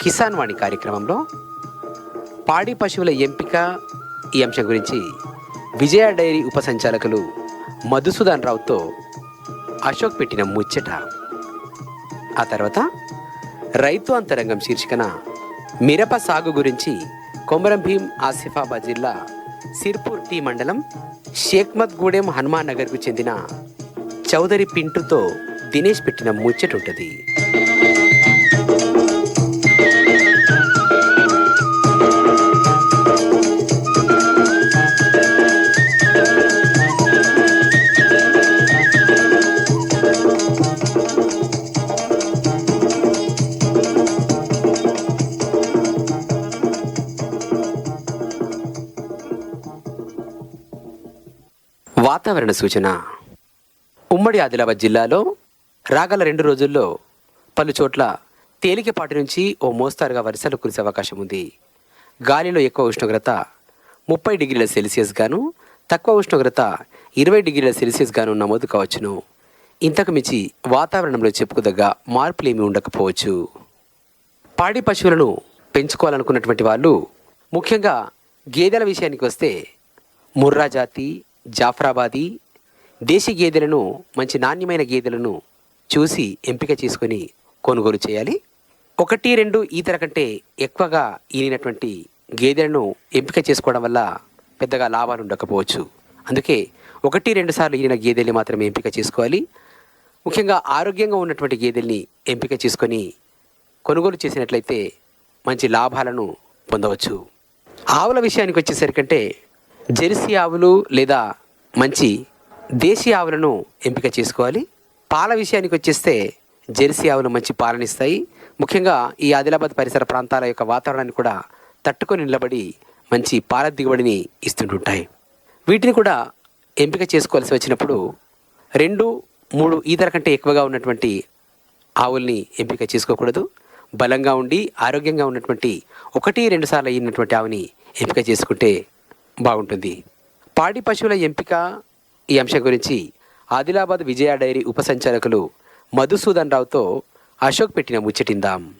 కిసాన్ వాణి కార్యక్రమంలో పాడి పశువుల ఎంపిక ఈ అంశం గురించి విజయ డైరీ ఉప సంచాలకులు మధుసూదన్ రావుతో అశోక్ పెట్టిన ముచ్చట. ఆ తర్వాత రైతు అంతరంగం శీర్షికన మిరప సాగు గురించి కొమరం భీం ఆసిఫాబాద్ జిల్లా సిర్పూర్ టీ మండలం షేక్మత్గూడెం హనుమాన్ నగర్కు చెందిన చౌదరి పింటుతో దినేష్ పెట్టిన ముచ్చట ఉంటుంది వాతావరణ సూచన. ఉమ్మడి ఆదిలాబాద్ జిల్లాలో రాగల రెండు రోజుల్లో పలు చోట్ల తేలికపాటి నుంచి ఓ మోస్తారుగా వర్షాలు కురిసే అవకాశం ఉంది. గాలిలో ఎక్కువ ఉష్ణోగ్రత ముప్పై డిగ్రీల సెల్సియస్ గాను తక్కువ ఉష్ణోగ్రత ఇరవై డిగ్రీల సెల్సియస్ గాను నమోదు కావచ్చును. ఇంతకు మించి వాతావరణంలో చెప్పుకోదగ్గ మార్పులేమీ ఉండకపోవచ్చు. పాడి పశువులను పెంచుకోవాలనుకున్నటువంటి వాళ్ళు ముఖ్యంగా గేదెల విషయానికి వస్తే ముర్రా జాతి జాఫ్రాబాదీ దేశీ గేదెలను మంచి నాణ్యమైన గేదెలను చూసి ఎంపిక చేసుకొని కొనుగోలు చేయాలి. ఒకటి రెండు ఈతర కంటే ఎక్కువగా ఈనినటువంటి గేదెలను ఎంపిక చేసుకోవడం వల్ల పెద్దగా లాభాలు ఉండకపోవచ్చు. అందుకే ఒకటి రెండు సార్లు ఈనిన గేదెల్ని మాత్రమే ఎంపిక చేసుకోవాలి. ముఖ్యంగా ఆరోగ్యంగా ఉన్నటువంటి గేదెల్ని ఎంపిక చేసుకొని కొనుగోలు చేసినట్లయితే మంచి లాభాలను పొందవచ్చు. ఆవుల విషయానికి వచ్చేసరికంటే జెర్సీ ఆవులు లేదా మంచి దేశీ ఆవులను ఎంపిక చేసుకోవాలి. పాల విషయానికి వచ్చేస్తే జెర్సీ ఆవులు మంచి పాలనిస్తాయి. ముఖ్యంగా ఈ ఆదిలాబాద్ పరిసర ప్రాంతాల యొక్క వాతావరణాన్ని కూడా తట్టుకొని నిలబడి మంచి పాల దిగుబడిని ఇస్తుంటుంటాయి. వీటిని కూడా ఎంపిక చేసుకోవాల్సి వచ్చినప్పుడు రెండు మూడు ఈతర కంటే ఎక్కువగా ఉన్నటువంటి ఆవుల్ని ఎంపిక చేసుకోకూడదు. బలంగా ఉండి ఆరోగ్యంగా ఉన్నటువంటి ఒకటి రెండు సార్లు అయినటువంటి ఆవుని ఎంపిక చేసుకుంటే బాగుంటుంది. పాడి పశువుల ఎంపిక ఈ అంశం గురించి ఆదిలాబాద్ విజయ డైరీ ఉప సంచాలకులు మధుసూదన్ రావుతో అశోక్ పెట్టిన ముచ్చటిందాం.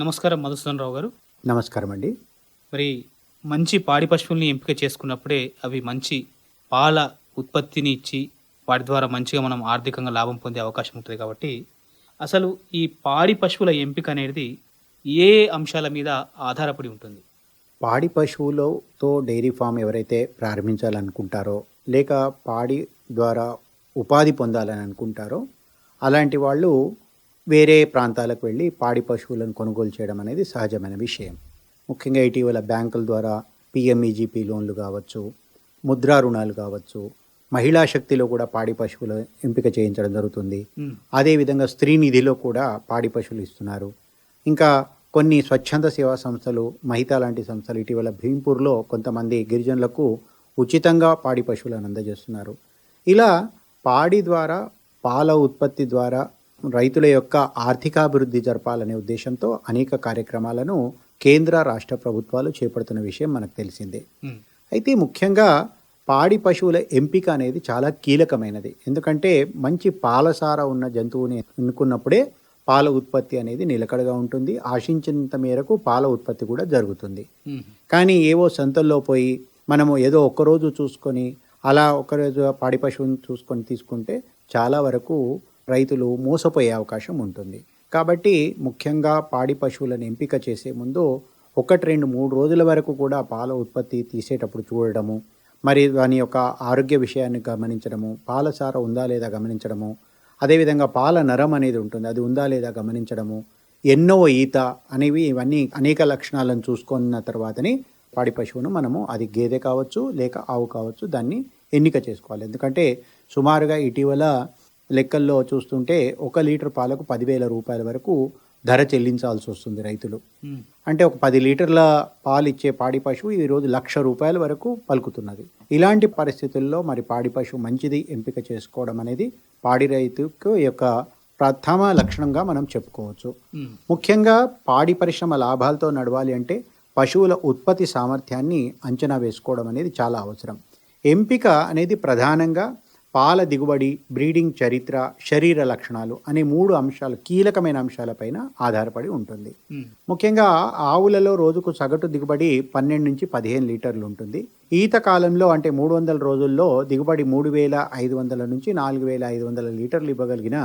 నమస్కారం మధుసూదన్ రావు గారు. నమస్కారం అండి. మరి మంచి పాడి పశువుల్ని ఎంపిక చేసుకున్నప్పుడే అవి మంచి పాల ఉత్పత్తిని ఇచ్చి వాటి ద్వారా మంచిగా మనం ఆర్థికంగా లాభం పొందే అవకాశం ఉంటుంది కాబట్టి అసలు ఈ పాడి పశువుల ఎంపిక అనేది ఏ అంశాల మీద ఆధారపడి ఉంటుంది? పాడి పశువులతో డైరీ ఫామ్ ఎవరైతే ప్రారంభించాలనుకుంటారో లేక పాడి ద్వారా ఉపాధి పొందాలని అనుకుంటారో అలాంటి వాళ్ళు వేరే ప్రాంతాలకు వెళ్ళి పాడి పశువులను కొనుగోలు చేయడం అనేది సహజమైన విషయం. ముఖ్యంగా ఇటీవల బ్యాంకుల ద్వారా పిఎంఈజీపీ లోన్లు కావచ్చు ముద్రా రుణాలు కావచ్చు మహిళా శక్తిలో కూడా పాడి పశువుల ఎంపిక చేయించడం జరుగుతుంది. అదేవిధంగా స్త్రీ నిధిలో కూడా పాడి పశువులు ఇస్తున్నారు. ఇంకా కొన్ని స్వచ్ఛంద సేవా సంస్థలు మహితా లాంటి సంస్థలు ఇటీవల భీంపూర్లో కొంతమంది గిరిజనులకు ఉచితంగా పాడి పశువులను అందజేస్తున్నారు. ఇలా పాడి ద్వారా పాల ఉత్పత్తి ద్వారా రైతుల యొక్క ఆర్థికాభివృద్ధి జరపాలనే ఉద్దేశంతో అనేక కార్యక్రమాలను కేంద్ర రాష్ట్ర ప్రభుత్వాలు చేపడుతున్న విషయం మనకు తెలిసిందే. అయితే ముఖ్యంగా పాడి పశువుల ఎంపిక అనేది చాలా కీలకమైనది. ఎందుకంటే మంచి పాలసార ఉన్న జంతువుని ఎన్నుకున్నప్పుడే పాల ఉత్పత్తి అనేది నిలకడగా ఉంటుంది. ఆశించినంత మేరకు పాల ఉత్పత్తి కూడా జరుగుతుంది. కానీ ఏవో సంతల్లో పోయి మనము ఏదో ఒక్కరోజు చూసుకొని అలా ఒకరోజు పాడి పశువుని చూసుకొని తీసుకుంటే చాలా వరకు రైతులు మోసపోయే అవకాశం ఉంటుంది. కాబట్టి ముఖ్యంగా పాడి పశువులను ఎంపిక చేసే ముందు ఒకటి రెండు మూడు రోజుల వరకు కూడా పాల ఉత్పత్తి తీసేటప్పుడు చూడడము మరి దాని యొక్క ఆరోగ్య విషయాన్ని గమనించడము పాల సార ఉందా లేదా గమనించడము అదేవిధంగా పాల నరం అనేది ఉంటుంది. అది ఉందా లేదా గమనించడము. ఎన్నో ఈత అనేవి ఇవన్నీ అనేక లక్షణాలను చూసుకున్న తర్వాతనే పాడి పశువును మనము అది గేదె కావచ్చు లేక ఆవు కావచ్చు దాన్ని ఎన్నిక చేసుకోవాలి. ఎందుకంటే సుమారుగా ఇటీవల లెక్కల్లో చూస్తుంటే ఒక లీటర్ పాలకు పదివేల రూపాయల వరకు ధర చెల్లించాల్సి వస్తుంది రైతులు. అంటే ఒక పది లీటర్ల పాలు ఇచ్చే పాడి పశువు ఈరోజు లక్ష రూపాయల వరకు పలుకుతున్నది. ఇలాంటి పరిస్థితుల్లో మరి పాడి పశువు మంచిది ఎంపిక చేసుకోవడం అనేది పాడి రైతుకు యొక్క ప్రథమ లక్షణంగా మనం చెప్పుకోవచ్చు. ముఖ్యంగా పాడి పరిశ్రమ లాభాలతో నడవాలి అంటే పశువుల ఉత్పత్తి సామర్థ్యాన్ని అంచనా వేసుకోవడం అనేది చాలా అవసరం. ఎంపిక అనేది ప్రధానంగా పాల దిగుబడి బ్రీడింగ్ చరిత్ర శరీర లక్షణాలు అనే మూడు అంశాలు కీలకమైన అంశాలపైన ఆధారపడి ఉంటుంది. ముఖ్యంగా ఆవులలో రోజుకు సగటు దిగుబడి పన్నెండు నుంచి పదిహేను లీటర్లు ఉంటుంది. ఈత కాలంలో అంటే మూడు వందల రోజుల్లో దిగుబడి మూడు వేల ఐదు వందల నుంచి నాలుగు వేల ఐదు వందల లీటర్లు ఇవ్వగలిగిన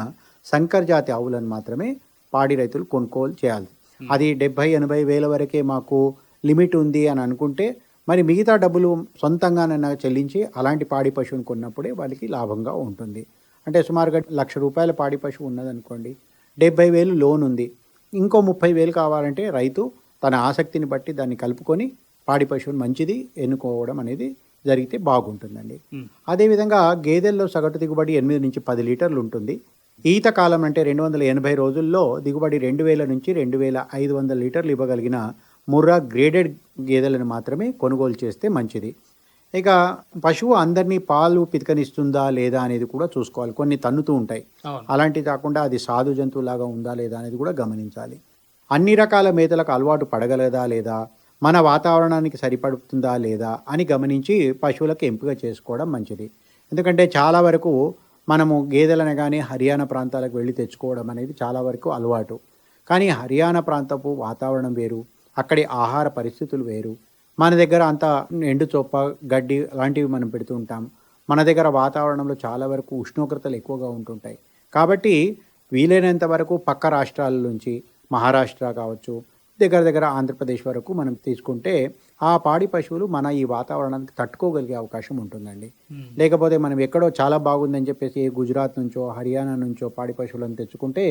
సంకర్ జాతి ఆవులను మాత్రమే పాడి రైతులు కొనుగోలు చేయాలి. అది డెబ్బై ఎనభై వేల వరకే మాకు లిమిట్ ఉంది అని అనుకుంటే మరి మిగతా డబ్బులు సొంతంగానైనా చెల్లించి అలాంటి పాడి పశువుని కొన్నప్పుడే వాళ్ళకి లాభంగా ఉంటుంది. అంటే సుమారుగా లక్ష రూపాయల పాడి పశువు ఉన్నదనుకోండి. డెబ్బై వేలు లోన్ ఉంది. ఇంకో ముప్పై వేలు కావాలంటే రైతు తన ఆసక్తిని బట్టి దాన్ని కలుపుకొని పాడి పశువుని మంచిది ఎన్నుకోవడం అనేది జరిగితే బాగుంటుందండి. అదేవిధంగా గేదెల్లో సగటు దిగుబడి ఎనిమిది నుంచి పది లీటర్లు ఉంటుంది. ఈత కాలం అంటే రెండు వందల ఎనభై రోజుల్లో దిగుబడి రెండు వేల నుంచి రెండు వేల ఐదు వందల లీటర్లు ఇవ్వగలిగిన ముర్రా గ్రేడెడ్ గేదెలను మాత్రమే కొనుగోలు చేస్తే మంచిది. ఇక పశువు అందరినీ పాలు పితకనిస్తుందా లేదా అనేది కూడా చూసుకోవాలి. కొన్ని తన్నుతూ ఉంటాయి. అలాంటివి కాకుండా అది సాధు జంతువులాగా ఉందా లేదా అనేది కూడా గమనించాలి. అన్ని రకాల మేతలకు అలవాటు పడగలదా లేదా? మన వాతావరణానికి సరిపడుతుందా లేదా అని గమనించి పశువులకు ఎంపిక చేసుకోవడం మంచిది. ఎందుకంటే చాలా వరకు మనము గేదెలను కానీ హర్యానా ప్రాంతాలకు వెళ్ళి తెచ్చుకోవడం అనేది చాలా వరకు అలవాటు. కానీ హర్యానా ప్రాంతపు వాతావరణం వేరు. అక్కడి ఆహార పరిస్థితులు వేరు. మన దగ్గర అంత ఎండు చొప్ప గడ్డి లాంటివి మనం పెడుతూ ఉంటాం. మన దగ్గర వాతావరణంలో చాలా వరకు ఉష్ణోగ్రతలు ఎక్కువగా ఉంటుంటాయి. కాబట్టి వీలైనంత వరకు పక్క రాష్ట్రాల నుంచి మహారాష్ట్ర కావచ్చు దగ్గర దగ్గర ఆంధ్రప్రదేశ్ వరకు మనం తీసుకుంటే ఆ పాడి పశువులు మన ఈ వాతావరణానికి తట్టుకోగలిగే అవకాశం ఉంటుందండి. లేకపోతే మనం ఎక్కడో చాలా బాగుందని చెప్పేసి గుజరాత్ నుంచో హర్యానా నుంచో పాడి పశువులను తెచ్చుకుంటే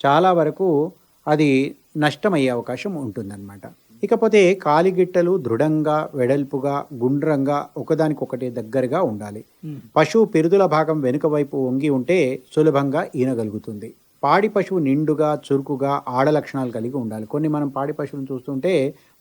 చాలా వరకు అది నష్టమయ్యే అవకాశం ఉంటుందన్నమాట. ఇకపోతే కాలిగిట్టలు దృఢంగా వెడల్పుగా గుండ్రంగా ఒకదానికొకటి దగ్గరగా ఉండాలి. పశువు పెరుదుల భాగం వెనుక వైపు వంగి ఉంటే సులభంగా ఈనగలుగుతుంది. పాడి పశువు నిండుగా చురుకుగా ఆడ లక్షణాలు కలిగి ఉండాలి. కొన్ని మనం పాడి పశువులను చూస్తుంటే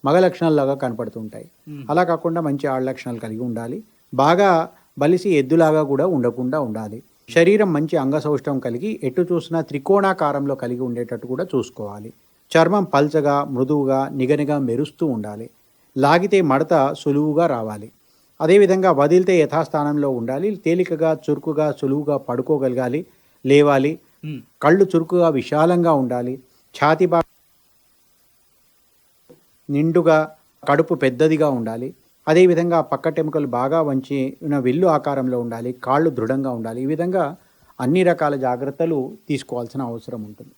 మగ లక్షణాల్లాగా కనపడుతుంటాయి. ఉమ్, అలా కాకుండా మంచి ఆడ లక్షణాలు కలిగి ఉండాలి. బాగా బలిసి ఎద్దులాగా కూడా ఉండకుండా ఉండాలి. శరీరం మంచి అంగసౌష్టం కలిగి ఎటు చూసినా త్రికోణాకారంలో కలిగి ఉండేటట్టు కూడా చూసుకోవాలి. చర్మం పల్చగా మృదువుగా నిగనిగా మెరుస్తూ ఉండాలి. లాగితే మడత సులువుగా రావాలి. అదేవిధంగా వదిలితే యథాస్థానంలో ఉండాలి. తేలికగా చురుకుగా సులువుగా పడుకోగలగాలి. లేవాలి. కళ్ళు చురుకుగా విశాలంగా ఉండాలి. ఛాతి నిండుగా కడుపు పెద్దదిగా ఉండాలి. అదేవిధంగా పక్కటెముకలు బాగా వంచి ఉన్న వెల్లు ఆకారంలో ఉండాలి కాళ్ళు దృఢంగా ఉండాలి. ఈ విధంగా అన్ని రకాల జాగ్రత్తలు తీసుకోవాల్సిన అవసరం ఉంటుంది.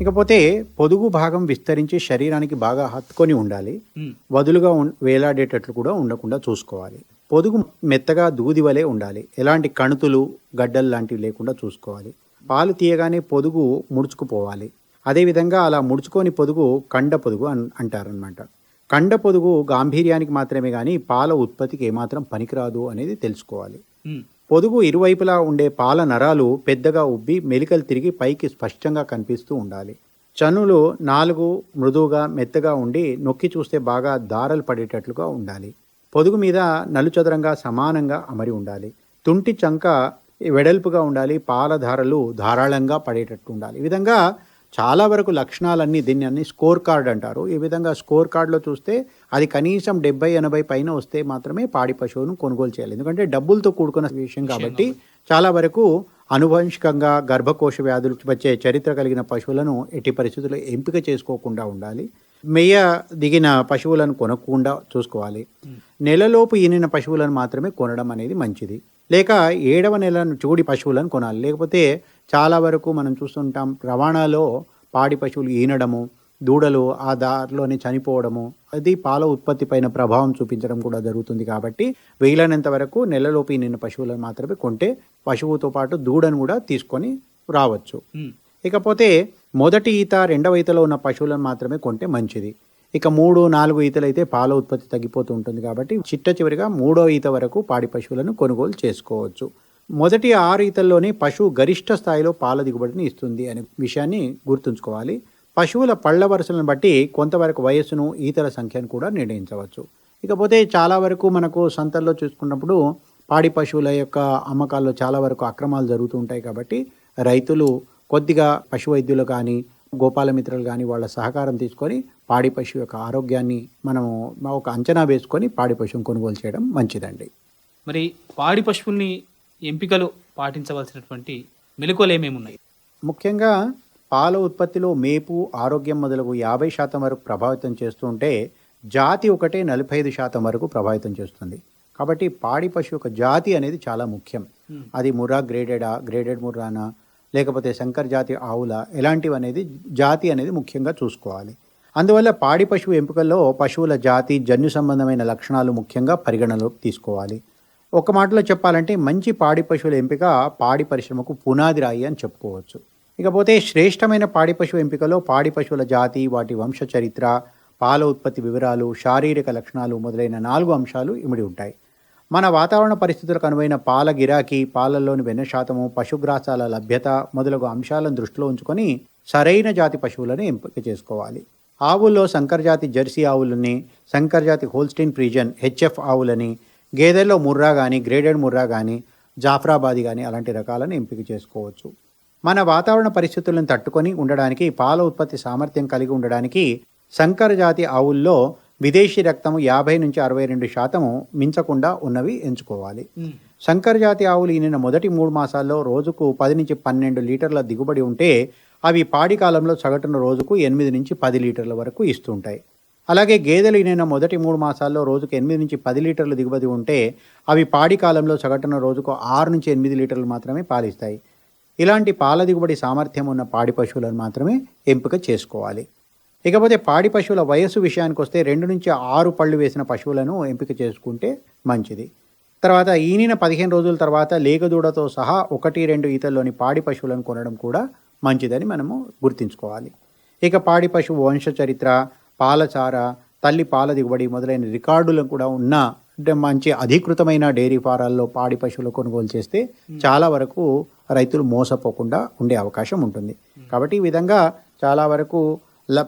ఇకపోతే పొదుగు భాగం విస్తరించి శరీరానికి బాగా హత్తుకొని ఉండాలి. వదులుగా వేలాడేటట్లు కూడా ఉండకుండా చూసుకోవాలి. పొదుగు మెత్తగా దూది వలె ఉండాలి. ఎలాంటి కణుతులు గడ్డలు లాంటివి లేకుండా చూసుకోవాలి. పాలు తీయగానే పొదుగు ముడుచుకుపోవాలి. అదేవిధంగా అలా ముడుచుకొని పొదుగు కండ పొదుగు అన్ అంటారనమాట కండ పొదుగు గాంభీర్యానికి మాత్రమే కానీ పాల ఉత్పత్తికి ఏమాత్రం పనికిరాదు అనేది తెలుసుకోవాలి. పొదుగు ఇరువైపులా ఉండే పాల నరాలు పెద్దగా ఉబ్బి మెలికలు తిరిగి పైకి స్పష్టంగా కనిపిస్తూ ఉండాలి. చనులు నాలుగు మృదువుగా మెత్తగా ఉండి నొక్కి చూస్తే బాగా దారలు పడేటట్లుగా ఉండాలి. పొదుగు మీద నలుచదరంగా సమానంగా అమరి ఉండాలి. తుంటి చంక వెడల్పుగా ఉండాలి. పాలధారలు ధారాళంగా పడేటట్టు ఉండాలి. ఈ విధంగా చాలా వరకు లక్షణాలన్నీ దీన్ని అన్ని స్కోర్ కార్డ్ అంటారు. ఈ విధంగా స్కోర్ కార్డులో చూస్తే అది కనీసం డెబ్బై ఎనభై పైన వస్తే మాత్రమే పాడి పశువును కొనుగోలు చేయాలి. ఎందుకంటే డబ్బులతో కూడుకున్న విషయం కాబట్టి చాలా వరకు అనువంశికంగా గర్భకోశ వ్యాధులు వచ్చే చరిత్ర కలిగిన పశువులను ఎట్టి పరిస్థితుల్లో ఎంపిక చేసుకోకుండా ఉండాలి. మెయ్య దిగిన పశువులను కొనకుండా చూసుకోవాలి. నెలలోపు ఈనిన పశువులను మాత్రమే కొనడం అనేది మంచిది. లేక ఏడవ నెల చూడి పశువులను కొనాలి. లేకపోతే చాలా వరకు మనం చూస్తుంటాం రవాణాలో పాడి పశువులు ఈనడము దూడలు ఆ దారిలోనే చనిపోవడము అది పాల ఉత్పత్తి పైన ప్రభావం చూపించడం కూడా జరుగుతుంది కాబట్టి వీలైనంత వరకు నెలలోపు ఈనిన పశువులను మాత్రమే కొంటే పశువుతో పాటు దూడను కూడా తీసుకొని రావచ్చు. ఇకపోతే మొదటి ఈత రెండవ ఈతలో ఉన్న పశువులను మాత్రమే కొంటే మంచిది. ఇక మూడు నాలుగు ఈతలు అయితే పాల ఉత్పత్తి తగ్గిపోతూ ఉంటుంది కాబట్టి చిట్ట చివరిగా మూడో ఈత వరకు పాడి పశువులను కొనుగోలు చేసుకోవచ్చు. మొదటి ఆరు ఈతల్లోనే పశువు గరిష్ట స్థాయిలో పాల దిగుబడిని ఇస్తుంది అనే విషయాన్ని గుర్తుంచుకోవాలి. పశువుల పళ్ళ వరుసలను బట్టి కొంతవరకు వయస్సును ఈతల సంఖ్యను కూడా నిర్ణయించవచ్చు. ఇకపోతే చాలా వరకు మనకు సంతల్లో చూసుకున్నప్పుడు పాడి పశువుల యొక్క అమ్మకాల్లో చాలా వరకు అక్రమాలు జరుగుతూ ఉంటాయి కాబట్టి రైతులు కొద్దిగా పశు వైద్యులు కానీ గోపాలమిత్రులు కానీ వాళ్ళ సహకారం తీసుకొని పాడి పశువు యొక్క ఆరోగ్యాన్ని మనము ఒక అంచనా వేసుకొని పాడి పశువును కొనుగోలు చేయడం మంచిదండి. మరి పాడి పశువుల్ని ఎంపికలు పాటించవలసినటువంటి మెలకువలు ఏమేమి ఉన్నాయి? ముఖ్యంగా పాల ఉత్పత్తిలో మేపు ఆరోగ్యం మొదలగు యాభై శాతం వరకు ప్రభావితం చేస్తూ ఉంటే జాతి ఒకటే నలభై ఐదు శాతం వరకు ప్రభావితం చేస్తుంది. కాబట్టి పాడి పశువు యొక్క జాతి అనేది చాలా ముఖ్యం. అది ముర్రా గ్రేడెడా గ్రేడెడ్ ముర్రానా లేకపోతే శంకర్ జాతి ఆవుల ఎలాంటివి అనేది జాతి అనేది ముఖ్యంగా చూసుకోవాలి. అందువల్ల పాడి పశువు ఎంపికల్లో పశువుల జాతి జన్యు సంబంధమైన లక్షణాలు ముఖ్యంగా పరిగణలోకి తీసుకోవాలి. ఒక మాటలో చెప్పాలంటే మంచి పాడి పశువుల ఎంపిక పాడి పరిశ్రమకు పునాది రాయి అని చెప్పుకోవచ్చు. ఇకపోతే శ్రేష్టమైన పాడి పశువు ఎంపికలో పాడి పశువుల జాతి వాటి వంశ చరిత్ర పాల ఉత్పత్తి వివరాలు శారీరక లక్షణాలు మొదలైన నాలుగు అంశాలు ఇమిడి ఉంటాయి. మన వాతావరణ పరిస్థితులకు అనువైన పాల గిరాకీ పాలల్లోని వెన్న శాతము పశుగ్రాసాల లభ్యత మొదలగు అంశాలను దృష్టిలో ఉంచుకొని సరైన జాతి పశువులను ఎంపిక చేసుకోవాలి. ఆవుల్లో సంకరజాతి జెర్సీ ఆవులని సంకరజాతి హోల్స్టీన్ ప్రీజన్ హెచ్ఎఫ్ ఆవులని గేదెల్లో ముర్రా కానీ గ్రేడెడ్ ముర్రా కానీ జాఫ్రాబాది కానీ అలాంటి రకాలను ఎంపిక చేసుకోవచ్చు. మన వాతావరణ పరిస్థితులను తట్టుకొని ఉండడానికి పాల ఉత్పత్తి సామర్థ్యం కలిగి ఉండడానికి సంకర జాతి ఆవుల్లో విదేశీ రక్తము యాభై నుంచి అరవై రెండు శాతము మించకుండా ఉన్నవి ఎంచుకోవాలి. సంకర జాతి ఆవులు ఈనిన మొదటి మూడు మాసాల్లో రోజుకు పది నుంచి పన్నెండు లీటర్ల దిగుబడి ఉంటే అవి పాడి కాలంలో సగటున రోజుకు ఎనిమిది నుంచి పది లీటర్ల వరకు ఇస్తుంటాయి. అలాగే గేదెలు ఈనిన మొదటి మూడు మాసాల్లో రోజుకు ఎనిమిది నుంచి పది లీటర్ల దిగుబడి ఉంటే అవి పాడి కాలంలో సగటున రోజుకు ఆరు నుంచి ఎనిమిది లీటర్లు మాత్రమే పాలిస్తాయి. ఇలాంటి పాల దిగుబడి సామర్థ్యం ఉన్న పాడి పశువులను మాత్రమే ఎంపిక చేసుకోవాలి. ఇకపోతే పాడి పశువుల వయస్సు విషయానికి వస్తే రెండు నుంచి ఆరు పళ్ళు వేసిన పశువులను ఎంపిక చేసుకుంటే మంచిది. తర్వాత ఈనిన పదిహేను రోజుల తర్వాత లేగదూడతో సహా ఒకటి రెండు ఈతల్లోని పాడి పశువులను కొనడం కూడా మంచిదని మనము గుర్తుంచుకోవాలి. ఇక పాడి పశువు వంశ చరిత్ర పాలచార తల్లి పాల దిగుబడి మొదలైన రికార్డులు కూడా ఉన్న అంటే మంచి అధీకృతమైన డైరీ ఫారాల్లో పాడి పశువులు కొనుగోలు చేస్తే చాలా వరకు రైతులు మోసపోకుండా ఉండే అవకాశం ఉంటుంది. కాబట్టి ఈ విధంగా చాలా వరకు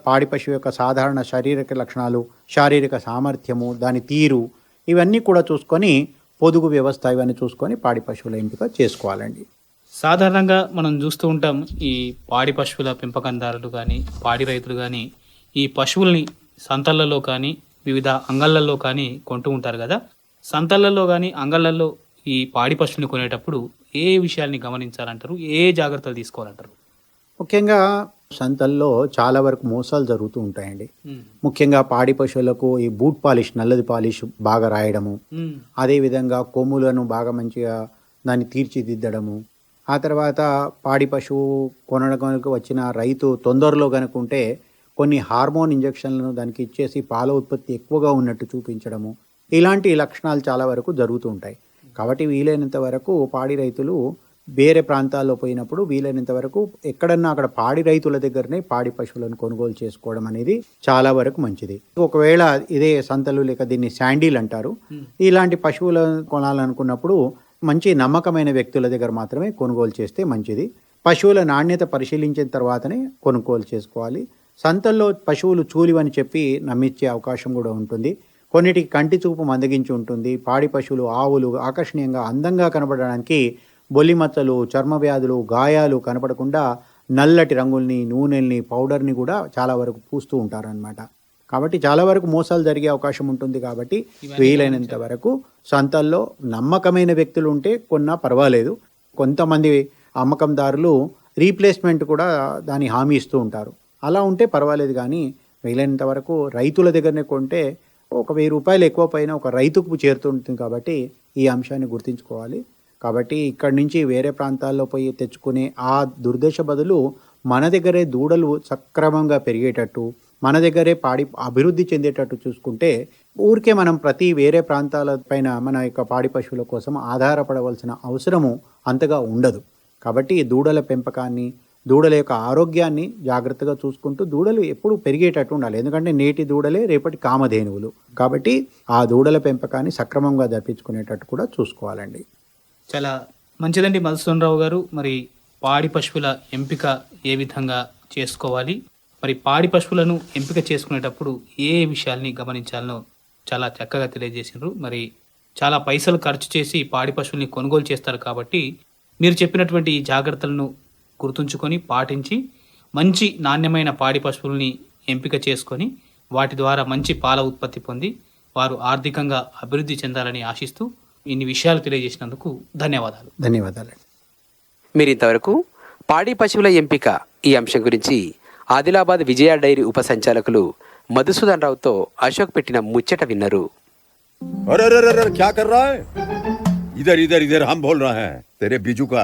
పాడి పశువు యొక్క సాధారణ శారీరక లక్షణాలు శారీరక సామర్థ్యము దాని తీరు ఇవన్నీ కూడా చూసుకొని పొదుగు వ్యవస్థ ఇవన్నీ చూసుకొని పాడి పశువుల ఎంపిక చేసుకోవాలండి. సాధారణంగా మనం చూస్తూ ఉంటాం ఈ పాడి పశువుల పెంపకందారులు కానీ పాడి రైతులు కానీ ఈ పశువుల్ని సంతలలో కానీ వివిధ అంగళ్ళల్లో కానీ కొంటూ ఉంటారు కదా. సంతలలో కానీ అంగళ్ళల్లో ఈ పాడి పశువుల్ని కొనేటప్పుడు ఏ విషయాల్ని గమనించాలంటారు? ఏ జాగ్రత్తలు తీసుకోవాలంటారు? ముఖ్యంగా సంతల్లో చాలా వరకు మోసాలు జరుగుతూ ఉంటాయండి. ముఖ్యంగా పాడి పశువులకు ఈ బూట్ పాలిష్ నల్లది పాలిష్ బాగా రాయడము. అదేవిధంగా కొమ్ములను బాగా మంచిగా దాన్ని తీర్చిదిద్దడము. ఆ తర్వాత పాడి పశువు కొనడానికి వచ్చిన రైతు తొందరలో కనుకుంటే కొన్ని హార్మోన్ ఇంజెక్షన్లను దానికి ఇచ్చేసి పాల ఉత్పత్తి ఎక్కువగా ఉన్నట్టు చూపించడము. ఇలాంటి లక్షణాలు చాలా వరకు జరుగుతూ ఉంటాయి. కాబట్టి వీలైనంత వరకు పాడి రైతులు వేరే ప్రాంతాల్లో పోయినప్పుడు వీలైనంత వరకు ఎక్కడన్నా అక్కడ పాడి రైతుల దగ్గరనే పాడి పశువులను కొనుగోలు చేసుకోవడం అనేది చాలా వరకు మంచిది. ఒకవేళ ఇదే సంతలు లేక దీన్ని శాండీలు అంటారు. ఇలాంటి పశువులను కొనాలనుకున్నప్పుడు మంచి నమ్మకమైన వ్యక్తుల దగ్గర మాత్రమే కొనుగోలు చేస్తే మంచిది. పశువుల నాణ్యత పరిశీలించిన తర్వాతనే కొనుగోలు చేసుకోవాలి. సంతల్లో పశువులు చూలివని చెప్పి నమ్మించే అవకాశం కూడా ఉంటుంది. కొన్నిటికి కంటి చూపు మందగించి ఉంటుంది. పాడి పశువులు ఆవులు ఆకర్షణీయంగా అందంగా కనబడడానికి బొల్లి మచ్చలు చర్మ వ్యాధులు గాయాలు కనపడకుండా నల్లటి రంగుల్ని నూనెల్ని పౌడర్ని కూడా చాలా వరకు పూస్తూ ఉంటారనమాట కాబట్టి చాలా వరకు మోసాలు జరిగే అవకాశం ఉంటుంది కాబట్టి వీలైనంత వరకు సంతల్లో నమ్మకమైన వ్యక్తులు ఉంటే కొన్నా పర్వాలేదు. కొంతమంది అమ్మకందారులు రీప్లేస్మెంట్ కూడా దాని హామీ ఇస్తూ ఉంటారు. అలా ఉంటే పర్వాలేదు కానీ వీలైనంత వరకు రైతుల దగ్గరనే కొంటే ఒక వెయ్యి రూపాయలు ఎక్కువ పైన ఒక రైతుకు చేరుతుంటుంది కాబట్టి ఈ అంశాన్ని గుర్తుంచుకోవాలి. కాబట్టి ఇక్కడి నుంచి వేరే ప్రాంతాల్లో పోయి తెచ్చుకునే ఆ దుర్దశ బదులు మన దగ్గరే దూడలు సక్రమంగా పెరిగేటట్టు మన దగ్గరే పాడి అభివృద్ధి చెందేటట్టు చూసుకుంటే ఊరికే మనం ప్రతి వేరే ప్రాంతాల పైన మన యొక్క పాడి పశువుల కోసం ఆధారపడవలసిన అవసరము అంతగా ఉండదు. కాబట్టి దూడల పెంపకాన్ని దూడల యొక్క ఆరోగ్యాన్ని జాగ్రత్తగా చూసుకుంటూ దూడలు ఎప్పుడు పెరిగేటట్టు ఉండాలి. ఎందుకంటే నేటి దూడలే రేపటి కామధేనువులు. కాబట్టి ఆ దూడల పెంపకాన్ని సక్రమంగా జరిపించుకునేటట్టు కూడా చూసుకోవాలండి. చాలా మంచిదండి మధుసూన్ రావు గారు. మరి పాడి పశువుల ఎంపిక ఏ విధంగా చేసుకోవాలి? మరి పాడి పశువులను ఎంపిక చేసుకునేటప్పుడు ఏ విషయాల్ని గమనించాలనో చాలా చక్కగా తెలియజేసినారు మరి చాలా పైసలు ఖర్చు చేసి పాడి పశువుల్ని కొనుగోలు చేస్తారు కాబట్టి మీరు చెప్పినటువంటి ఈ జాగ్రత్తలను గుర్తుంచుకొని పాటించి మంచి నాణ్యమైన పాడి పశువుల్ని ఎంపిక చేసుకొని వాటి ద్వారా మంచి పాల ఉత్పత్తి పొంది వారు ఆర్థికంగా అభివృద్ధి చెందాలని ఆశిస్తూ ఇన్ని విషయాలు తెలియజేసినందుకు ధన్యవాదాలు ధన్యవాదాలు మీరు ఇంతవరకు పాడి పశువుల ఎంపిక ఈ అంశం గురించి ఆదిలాబాద్ విజయ డైరీ ఉప సంచాలకులు మధుసూదన్ రావుతో అశోక్ పెట్టిన ముచ్చట విన్నారు अरे अरे अरे अरे, क्या कर रहा है इधर इधर इधर हम बोल रहे हैं तेरे बीजू का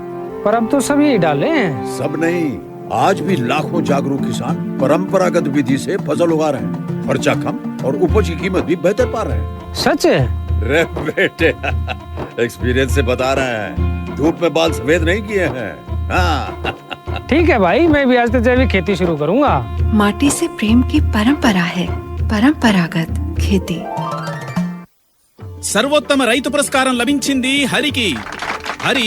पर अब तो सभी डाले हैं सब नहीं आज भी लाखों जागरूक किसान परंपरागत विधि से फसल उगा रहे हैं खर्चा कम और उपज की कीमत भी बेहतर पा रहे हैं सच है रे बेटे एक्सपीरियंस से बता रहे हैं धूप में बाल सफेद नहीं किए हैं हाँ ठीक है भाई मैं भी आज से जैविक खेती शुरू करूंगा माटी से प्रेम की परंपरा है परंपरागत खेती సర్వోత్తమ రైతు పురస్కారం లభించింది హరికి హరి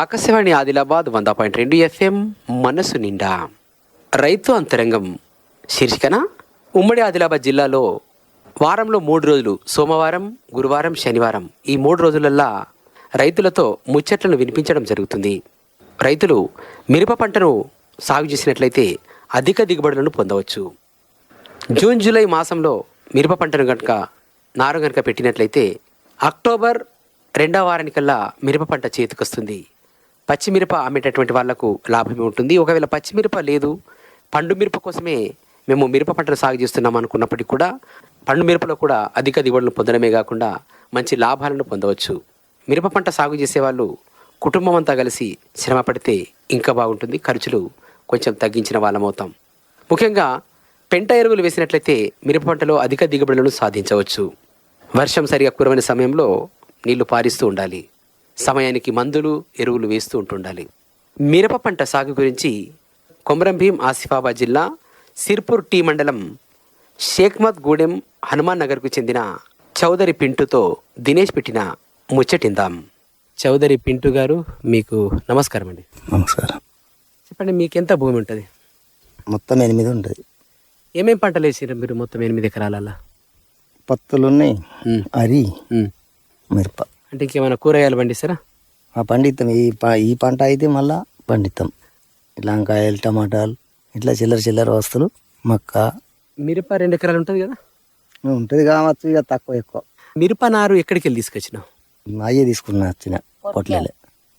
ఆకాశవాణి ఆదిలాబాద్ వంద పాయింట్ రెండు ఎఫ్ఎం మనసు నిండా. రైతు అంతరంగం శీర్షికన ఉమ్మడి ఆదిలాబాద్ జిల్లాలో వారంలో మూడు రోజులు సోమవారం గురువారం శనివారం ఈ మూడు రోజులల్లా రైతులతో ముచ్చట్లను వినిపించడం జరుగుతుంది. రైతులు మిరప పంటను సాగు చేసినట్లయితే అధిక దిగుబడులను పొందవచ్చు. జూన్ జూలై మాసంలో మిరప పంటను కనుక నారు కనుక పెట్టినట్లయితే అక్టోబర్ రెండవ వారానికల్లా మిరప పంట చేతికొస్తుంది. పచ్చిమిరప అమ్మేటటువంటి వాళ్ళకు లాభమే ఉంటుంది. ఒకవేళ పచ్చిమిరప లేదు పండు మిరప కోసమే మేము మిరప పంటను సాగు చేస్తున్నాం అనుకున్నప్పటికీ కూడా పండు మిరపలో కూడా అధిక దిగుబడులు పొందడమే కాకుండా మంచి లాభాలను పొందవచ్చు. మిరప పంట సాగు చేసేవాళ్ళు కుటుంబం అంతా కలిసి శ్రమ పడితే ఇంకా బాగుంటుంది. ఖర్చులు కొంచెం తగ్గించిన వాళ్ళమవుతాం ముఖ్యంగా పెంట ఎరువులు వేసినట్లయితే మిరప పంటలో అధిక దిగుబడులను సాధించవచ్చు. వర్షం సరిగా కురవని సమయంలో నీళ్ళు పారిస్తూ ఉండాలి. సమయానికి మందులు ఎరువులు వేస్తూ ఉంటుండాలి. మిరప పంట సాగు గురించి కొమరం భీం ఆసిఫాబాద్ జిల్లా సిర్పూర్ టీ మండలం షేక్మత్ గూడెం హనుమాన్ నగర్కు చెందిన చౌదరి పింటుతో దినేష్ పెట్టిన ముచ్చటిందాం. చౌదరి పింటు గారు మీకు నమస్కారం అండి. నమస్కారం. చెప్పండి మీకు ఎంత భూమి ఉంటుంది? మొత్తం ఎనిమిది ఉంటుంది. ఏమేం పంటలు వేసారు మీరు మొత్తం ఎనిమిది ఎకరాలలో పత్తులు ఉన్నాయి. అరి. మిరప. అంటే ఇంకేమైనా కూరగాయలు పండిస్తారా? ఆ పండిస్తాం ఈ ప ఈ పంట అయితే మళ్ళా పండిస్తాం లంకాయలు టమాటాలు ఇట్లా చిల్లర చిల్లర వస్తువులు మక్క. మిరప రెండు ఎకరాలు ఉంటుంది కదా? ఉంటుంది కావచ్చు ఇక తక్కువ ఎక్కువ. మిరప నారు ఎక్కడికి వెళ్ళి తీసుకొచ్చినావు అయ్యే తీసుకున్నా వచ్చిన పొట్లలే.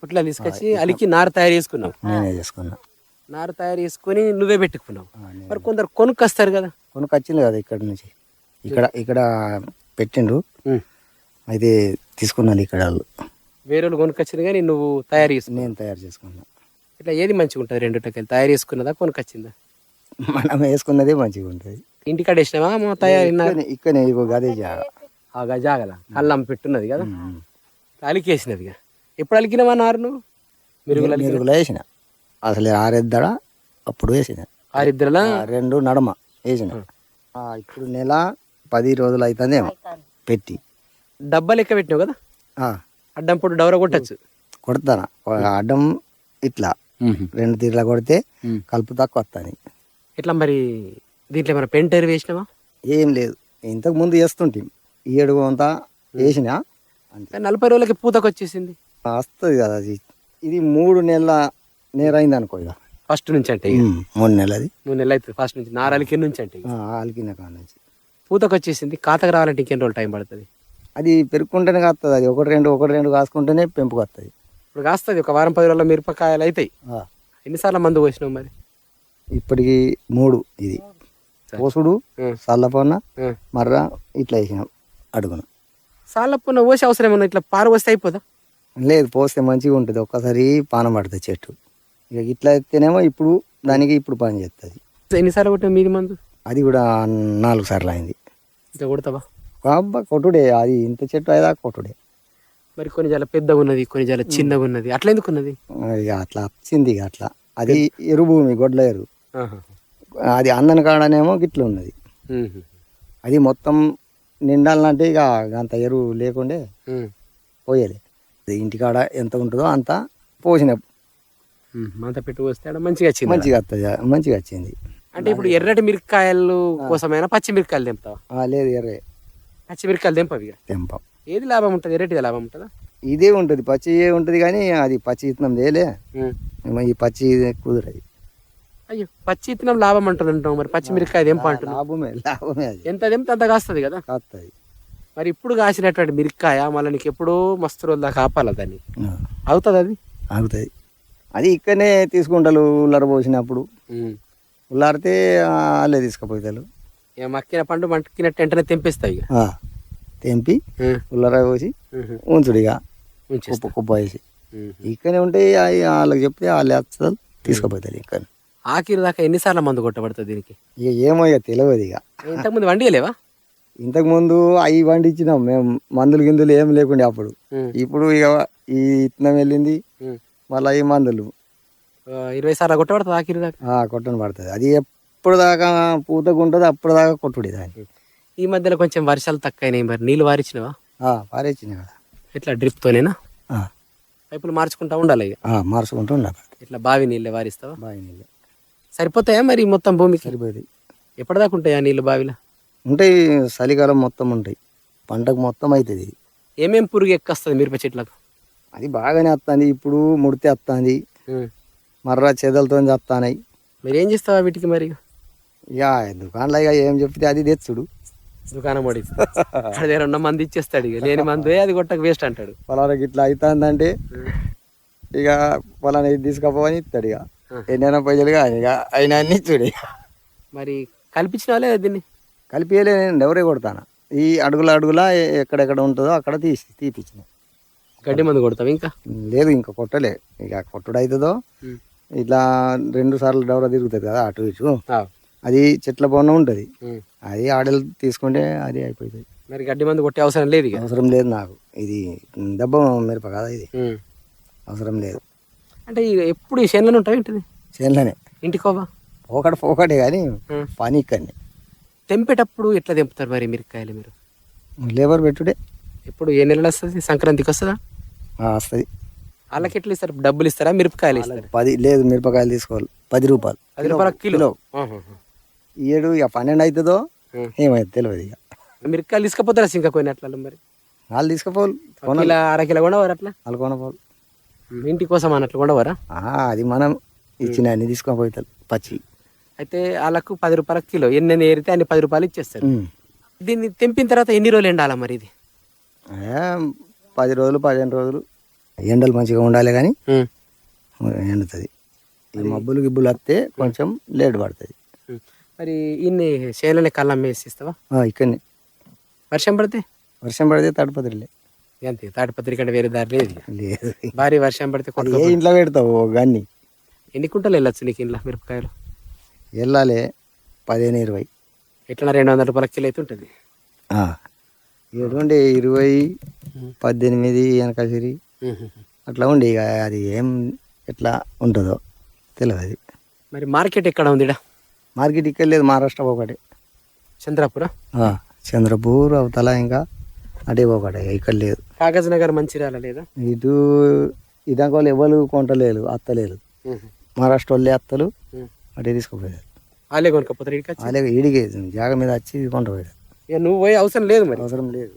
పొట్లా తీసుకొచ్చి అలికి నారు తయారు చేసుకున్నావు? నేనే చేసుకున్నా. నారు తయారు చేసుకొని నువ్వే పెట్టుకున్నావు? మరి కొందరు కొనుక్కొస్తారు కదా? కొనుక్కొచ్చింది కదా ఇక్కడ నుంచి. ఇక్కడ ఇక్కడ పెట్టిండ్రు. అయితే తీసుకున్నాను ఇక్కడ వాళ్ళు. వేరే వాళ్ళు కొనుక్కొచ్చింది కానీ నువ్వు తయారు చేసుకున్నావు. నేను తయారు చేసుకున్నా ఇట్లా ఏది మంచిగా ఉంటుంది రెండు టకెళ్ళి తయారు చేసుకున్నదా కొనుక్కొచ్చిందా? మనం వేసుకున్నదే మంచిగా ఉంటుంది ఇంటికాడ వేసినావా మా తయారు ఇక్కడనే- ఇగో గదే జాగా ఆ జాగల. అల్లం పెట్టున్నది కదా. అలికేసినది ఇక. ఎప్పుడు అలికినవా నారు నువ్వు మిరుగులు వేసిన. అసలు ఆరెద్దడ అప్పుడు వేసిన. ఆరిద్దరలా? ఆ రెండు నడమ వేసిన. ఆ, ఇప్పుడు నెల పది రోజులు అవుతుందేమో పెట్టి. డబ్బా లెక్క పెట్టినావు కదా? అడ్డం పొట్టు డవర కొట్టచ్చు. కొడతానా? అడ్డం ఇట్లా. రెండు తీర్ల కొడితే కలుపు తక్కువ వస్తుంది ఇట్లా మరి దీంట్లో ఏమైనా పెంటర్ వేసినావా? ఏం లేదు. ఇంతకు ముందు చేస్తుంటే ఈ అడుగు అంతా వేసినా. అంతే నలభై రోజులకి పూతకు వచ్చేసింది. వస్తుంది కదా అది. ఇది మూడు నెలల నేరైంది అనుకో ఇక ఫస్ట్ నుంచి అంటే మూడు నెలది మూడు నెలలు అవుతుంది ఫస్ట్ నుంచి. నారాలకి నుంచి అంటే. ఆలికిన కాడ నుంచి. పూతకు వచ్చేసింది. కాతకు రావాలంటే ఇంకెన్ని రోజులు టైం పడుతుంది? అది పెరుగుకుంటేనే కాస్తుంది అది. ఒకటి రెండు ఒకటి రెండు కాసుకుంటేనే పెంపుకు వస్తుంది ఇప్పుడు కాస్తుంది. ఒక వారం పది రోజుల్లో మిరపకాయలు అవుతాయి ఎన్నిసార్లు మందు పోసినావు మరి? ఇప్పటికి మూడు ఇది. పోసుడు ఉం. మర్ర ఇట్లా వేసినాం అడుగును. సాలప్పున్న పోసి అవసరం ఏమన్నా? ఇట్లా పారు వస్తే అయిపోదా? లేదు పోస్తే మంచిగా ఉంటుంది. ఒక్కసారి పానం పడుతుంది చెట్టు. ఇక ఇట్లా అయితేనేమో ఇప్పుడు దానికి ఇప్పుడు పని చేస్తుంది ఎన్నిసార్లు కొట్టినా మీది మందు? అది కూడా నాలుగు సార్లు అయింది. ఇంకా కొడతావా? అబ్బా కొట్టుడే అది ఇంత చెట్టు అయ్యేదా కొట్టుడే. మరి కొన్ని చాలా పెద్దగా ఉన్నది కొన్ని చాలా చిన్నగా ఉన్నది. అట్లా ఎందుకు ఉన్నది? ఇక అట్లా వచ్చింది ఇక అట్లా. అది ఎరువు భూమి గొడ్ల ఎరువు. అది అన్నని కాడనేమో గిట్ల ఉన్నది. అది మొత్తం నిండాలంటే ఇక అంత ఎరువు లేకుండే. పోయాలి. అది ఇంటికాడ ఎంత ఉంటుందో అంత పోసిన. మంత పెట్టి వస్తే మంచిగా వచ్చింది మంచిగా వస్తుంది మంచిగా వచ్చింది. అంటే ఇప్పుడు ఎర్రటి మిరపకాయలు కోసమైనా పచ్చి మిరపకాయలు తెంపుతావా? ఆ, లేదు ఎర్రే. పచ్చి మిరపకాయలు తెంపవి. తెంపం. ఏది లాభం ఉంటుంది? ఎర్రటిది లాభం ఉంటుందా? ఇదే ఉంటుంది. పచ్చి ఉంటుంది కానీ అది పచ్చి ఇత్తనం తేలే. ఈ పచ్చి కుదరది. అయ్యో పచ్చి ఇత్తనం లాభం అంటుందంటావు మరి. పచ్చి మిరపకాయ తెంప అంటున్నావు. లాభమే లాభమే అది. ఎంత తెంపితే అంత కాస్తుంది కదా? కాస్తుంది. మరి ఇప్పుడు కాసినటువంటి మిరపకాయ మళ్ళీ నీకు ఎప్పుడో మస్తు రోజులు దాకా ఆపాలి దాన్ని. అవుతుంది అది? ఆగుతుంది. అది ఇక్కడనే తీసుకుంటారు ఉల్లర పోసినప్పుడు. ఉల్లారితే వాళ్ళే తీసుకుపోతారు. మక్కిన పండు మక్కినట్టు వెంటనే తెంపేస్తాయి తెంపి. ఉల్లర పోసి. ఉంచుడు ఇక. కుప్ప కుప్ప వేసి. ఇక్కడనే ఉంటే వాళ్ళకి చెప్తే వాళ్ళు వేస్తారు తీసుకుపోతారు ఇక్కడ ఆఖరి దాకా ఎన్నిసార్లు మందు కొట్టబడుతుంది దీనికి ఇక ఏమో ఇక తెలియదు ఇక ఇంతకుముందు వండియలేవా ఇంతకు ముందు అవి పండించినాం మేము మందులు గిందులు ఏం లేకుండే అప్పుడు. ఇప్పుడు ఇక ఈ ఇత్తనం వెళ్ళింది. మళ్ళీ ఈ మందులు ఇరవై సార్లు కొట్టబడుతుంది ఆఖరి దాకా కొట్టని పడుతుంది అది ఎప్పుడు దాకా పూతకు ఉంటుంది అప్పుడు దాకా కొట్టుడి దాన్ని ఈ మధ్యలో కొంచెం వర్షాలు తక్కువైనాయి మరి. నీళ్ళు వారిచ్చినవా? పారేసిన కదా. ఇట్లా డ్రిప్తోనేనా పైపులు మార్చుకుంటా ఉండాలి ఇక? ఆ, మార్చుకుంటూ ఉండాలి. ఇట్లా బావి నీళ్ళే వారిస్తావా? బావి నీళ్ళు. సరిపోతాయా మరి మొత్తం భూమికి? సరిపోయింది. ఎప్పటిదాకా ఉంటాయా నీళ్ళు బావిలో? ఉంటాయి చలికాలం మొత్తం ఉంటాయి. పంటకు మొత్తం అవుతుంది ఏమేం పురుగు ఎక్కొస్తుంది మిరప చెట్లకు? అది బాగానే వస్తుంది ఇప్పుడు ముడితే వస్తుంది. మర్ర చెదలతో వస్తున్నాయి మీరు ఏం చేస్తావా వీటికి మరి? ఇక దుకాణంలో ఇక ఏం చెప్తే అది తెచ్చుడు. దుకాణం పడి దగ్గర ఉన్న మంది ఇచ్చేస్తాడు ఇక. లేని మందు అది కొట్టక వేస్ట్ అంటాడు. పొలానికి ఇట్లా అవుతుందంటే ఇక పొలాన్ని ఇది తీసుకపోని ఇస్తాడు ఇక. ఎన్నైనా పైసలు కానీ ఇక. అయినా అన్ని ఇచ్చుడు ఇక. మరి కల్పించిన లేదా దీన్ని? కలిపియలే నేను ఎవరే కొడతాను? ఈ అడుగుల అడుగుల ఎక్కడెక్కడ ఉంటుందో అక్కడ తీసి తీపిచ్చిన. గడ్డి మందు కొడతావు ఇంకా? లేదు ఇంకా కొట్టలే. ఇక కొట్టుడు అవుతుందో. ఇట్లా రెండు సార్లు డవర తిరుగుతుంది కదా అటు ఇటు. అది చెట్ల పైన ఉంటుంది. అది ఆడలు తీసుకుంటే అది అయిపోతుంది మరి గడ్డి మందు కొట్టే అవసరం లేదు అవసరం లేదు నాకు. ఇది దెబ్బ మిరప కదా ఇది. అవసరం లేదు. అంటే ఎప్పుడు ఈ చేనులోనే ఉంటావు ఏంటిది? చేనులోనే. ఇంటికోవా ఒకటి ఒకటే కానీ. పని ఇక్కడనే. తెంపేటప్పుడు ఎట్లా తెంపుతారు మరి మిరపకాయలు మీరు? లేబర్ పెట్టుడే. ఎప్పుడు ఏ నెలలో వస్తుంది? సంక్రాంతికి వస్తుందా? వస్తుంది. వాళ్ళకి ఎట్లా ఇస్తారు? డబ్బులు ఇస్తారా? మిరపకాయలు ఇస్తారు? పది లేదు మిరపకాయలు తీసుకోవాలి. పది రూపాయలు. పది రూపాయల కిలో ఏడు ఇక పన్నెండు అవుతుందో. ఏమైతే తెలియదు ఇక. మిరపకాయలు తీసుకపోతారా ఇంకా కొన్ని అట్లా మరి? వాళ్ళు తీసుకుపోవాలి. ఒక కిలో అర కిలో కొనవారు అట్లా? వాళ్ళు కొనపోవాలి. ఇంటి కోసం అన్నట్లు కొనవారా? అది మనం ఇచ్చిన అన్ని తీసుకొని పచ్చి. అయితే వాళ్ళకు పది రూపాయల కిలో ఎన్ని ఏరితే అన్ని పది రూపాయలు ఇచ్చేస్తారు. దీన్ని తెంపిన తర్వాత ఎన్ని రోజులు ఎండాలా మరి ఇది? పది రోజులు పదిహేను రోజులు. ఎండలు మంచిగా ఉండాలి కానీ ఎండుతుంది. ఈ మబ్బులు గిబ్బులు వస్తే కొంచెం లేట్ పడుతుంది. మరి ఇన్ని చేనులనే కళ్ళం వేసి ఇస్తావా ఆ, ఇక్కడనే. వర్షం పడితే? వర్షం పడితే తడిపత్రిలే. అంతే తాటిపత్రి కంటే వేరే దారి లేదు. లేదు. భారీ వర్షం పడితే ఏ ఇంట్లో పెడతావు గన్ని? ఎన్ని కుంటలు వెళ్ళొచ్చు నీకు ఇంట్లో మిరపకాయలు? వెళ్ళాలి పదిహేను ఇరవై. ఎట్లా రెండు వందల రూపాయల కిలో అయితే ఉంటుంది. ఎటువంటి ఇరవై పద్దెనిమిది వెనకసిరి అట్లా ఉండి ఇక అది ఏం ఎట్లా ఉంటుందో తెలియదు మరి మార్కెట్ ఎక్కడ ఉంది మార్కెట్ ఇక్కడ లేదు మహారాష్ట్ర ఒకటి. చంద్రాపుర? చంద్రపూర్ అవతల ఇంకా అటే ఒకటే ఇక్కడ లేదు. కాగజ్ నగర్ మంచిర్యాల లేదా? ఇటు ఇదాక వాళ్ళు ఎవరు కొంటలేరు అత్తలేరు. మహారాష్ట్ర వాళ్ళే అత్తలు అటే తీసుకుపోయారు. వాళ్ళే కొనుక్కపోతారు వచ్చి? అలాగే ఈడిగే జాగ మీద వచ్చి కొంటపోయారు. ఇక నువ్వు పోయి అవసరం లేదు మరి. అవసరం లేదు.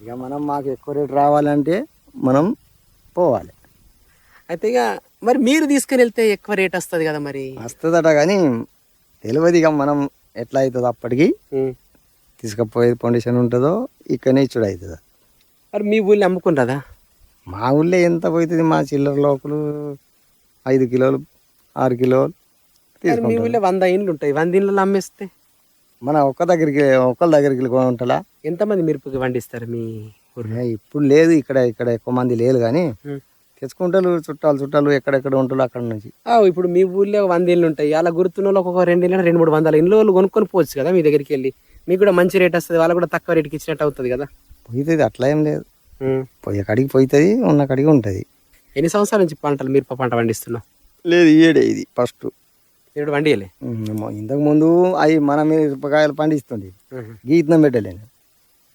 ఇక మనం మాకు ఎక్కువ రేటు రావాలంటే మనం పోవాలి. అయితే ఇక మరి మీరు తీసుకుని వెళ్తే ఎక్కువ రేట్ వస్తుంది కదా మరి? వస్తుందట కానీ తెలియదు ఇక మనం ఎట్లా అవుతుందో అప్పటికి. తీసుకుపోయే పొండిషన్ ఉంటుందో ఇక్కడనే ఇచ్చుడు అవుతుందా. మరి మీ ఊళ్ళో అమ్ముకుంటుందా మా ఊళ్ళో ఎంత పోతుంది? మా చిల్లర లోపలు ఐదు కిలోలు ఆరు కిలోలు మీ ఊళ్ళో వంద ఇండ్లు ఉంటాయి. వంద ఇండ్లలో అమ్మేస్తే? మన ఒక్క దగ్గరికి ఒక్కళ్ళ దగ్గరికి ఉంటుందా ఎంతమంది మిరపకి పండిస్తారు మీ ఇప్పుడు లేదు ఇక్కడ ఇక్కడ ఎక్కువ మంది లేదు కానీ. తెచ్చుకుంటారు చుట్టాలు చుట్టాలు ఎక్కడెక్కడ ఉంటారు అక్కడ నుంచి. ఇప్పుడు మీ ఊళ్ళో వంద ఇళ్ళు ఉంటాయి అలా గుర్తున్న వాళ్ళు ఒక్కొక్క రెండు ఇళ్ళు రెండు మూడు వందల. ఇండ్లు వాళ్ళు కొనుక్కొని పోవచ్చు కదా మీ దగ్గరికి వెళ్ళి. మీకు కూడా మంచి రేట్ వస్తుంది వాళ్ళు కూడా తక్కువ రేటుకి ఇచ్చినట్టు అవుతుంది కదా. పోతుంది అట్లా ఏం లేదు. పోయే కాడికి పోతుంది ఉన్న కాడికి ఉంటుంది. ఎన్ని సంవత్సరాల నుంచి పంటలు మిరప పంట పండిస్తున్నావు? లేదు ఈడే ఇది ఫస్ట్. ఇప్పుడు వండియలే? ఇంతకు ముందు అవి మన మిరపకాయలు పండిస్తుంది గీతనం పెట్టలేను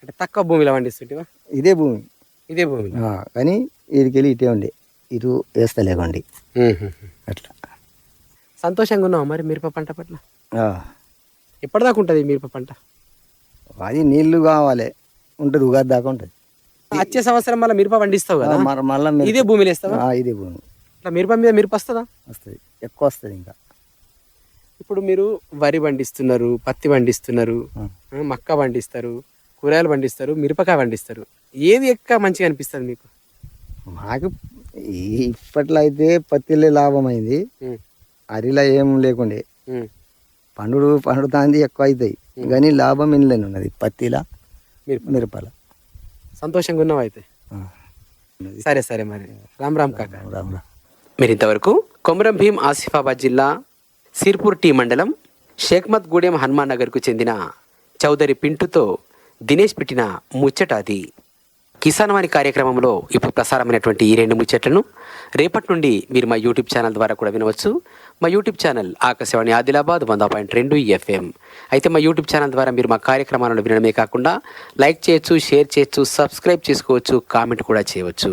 అంటే తక్కువ భూమిలో పండిస్తుంటివా? ఇదే భూమి. ఇదే భూమి కానీ వీడికెళ్ళి ఇటే ఉండే ఇటు వేస్తలేకండి అట్లా. సంతోషంగా ఉన్నావా మరి మిరప పంట పట్ల? ఎప్పటిదాకా ఉంటుంది మిరప పంట? అది నీళ్ళు కావాలి ఉంటుంది ఉగాది దాకా ఉంటుంది. వచ్చే సంవత్సరం మళ్ళీ మిరప పండిస్తావు కదా? మళ్ళీ ఇదే భూమిలో వేస్తావా? ఇదే భూమి. ఇట్లా మిరప మీద మిరప వస్తుందా? వస్తుంది ఎక్కువ వస్తుంది ఇంకా. ఇప్పుడు మీరు వరి పండిస్తున్నారు పత్తి పండిస్తున్నారు మక్క పండిస్తారు కూరగాయలు పండిస్తారు మిరపకాయ పండిస్తారు. ఏది ఎక్కువ మంచిగా అనిపిస్తుంది మీకు? మాకు ఇప్పట్లో అయితే పత్తిలే లాభం అయింది ఉం. అరిలా ఏం లేకుండే. పండుడు పండుతాంది ఎక్కువ అవుతాయి కానీ లాభం ఇన్లేని ఉన్నది. పత్తిలా మిరప. మిరపల. సంతోషంగా ఉన్నావు అయితే. సరే సరే మరి. రామ్ రామ్ కాక. రామ్ రామ్ మీరు ఇంతవరకు కొమరం భీం ఆసిఫాబాద్ జిల్లా సిర్పూర్ టీ మండలం షేక్మత్ గూడెం హనుమాన్ నగర్కు చెందిన చౌదరి పింటుతో దినేష్ పెట్టిన ముచ్చట అది కిసాన్ వాణి కార్యక్రమంలో ఇప్పుడు ప్రసారమైనటువంటి ఈ రెండు ముచ్చట్లను రేపటి నుండి మీరు మా యూట్యూబ్ ఛానల్ ద్వారా కూడా వినవచ్చు. మా యూట్యూబ్ ఛానల్ ఆకాశవాణి ఆదిలాబాద్ వంద పాయింట్ రెండు ఎఫ్ఎం. అయితే మా యూట్యూబ్ ఛానల్ ద్వారా మీరు మా కార్యక్రమాలను వినడమే కాకుండా లైక్ చేయొచ్చు షేర్ చేయొచ్చు సబ్స్క్రైబ్ చేసుకోవచ్చు కామెంట్ కూడా చేయవచ్చు.